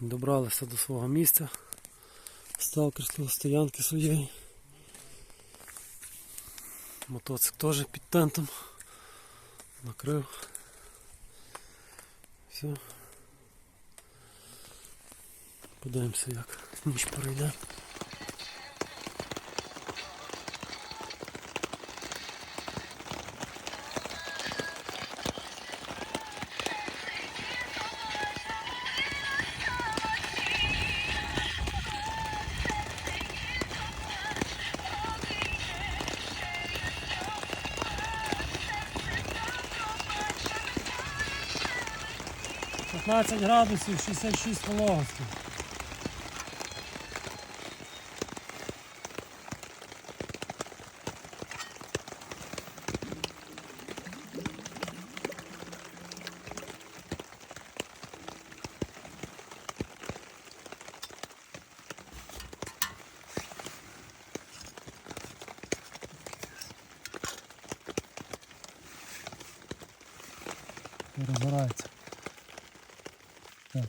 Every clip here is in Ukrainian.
Добралися до свого місця. сталкерського стоянки своєї. Мотоцик теж під тентом. Накрив. Все. Подивимося, як ніч пройде. — 15 градусів, 66 вологості. Розгорається. Так.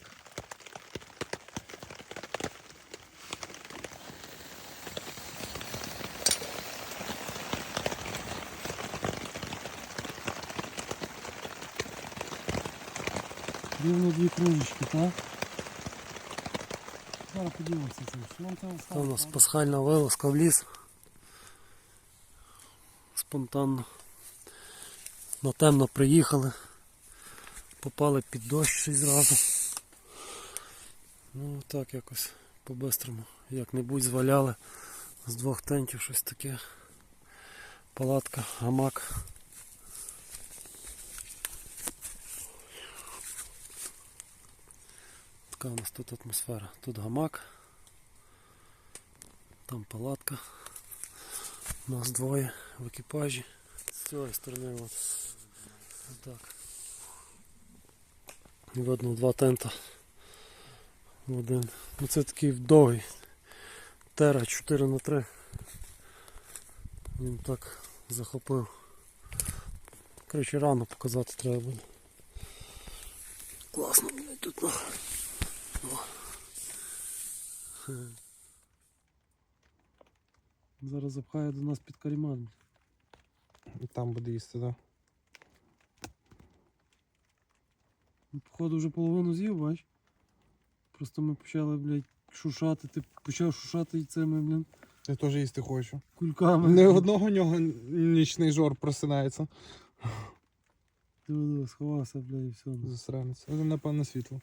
Рівно дві кружечки, так? Зараз подивимося це. Що нам треба Це у нас пасхальна вилазка в ліс. Спонтанно. На темно приїхали. Попали під дощ й зразу. Ну так якось по-бистрому. Як-небудь зваляли з двох тентів щось таке. Палатка, гамак. Така у нас тут атмосфера. Тут гамак. Там палатка. У Нас двоє в екіпажі. З цієї сторони от. Отак. Видно два тента. Один. Ну це такий довгий. Тера 4 на 3 Він так захопив. Коротше рано показати треба буде. Класно, блядь, тут на. Зараз запхає до нас під каріман. І там буде їсти, так? Ну, Походу вже половину з'їв, бач. Просто ми почали, блядь, шушати, ти почав шушати і цими, блін, Я теж їсти хочу. кульками. Не одного нього нічний жор просинається. Ти сховався, блядь, і все. Засранець. Це, напевно, світло.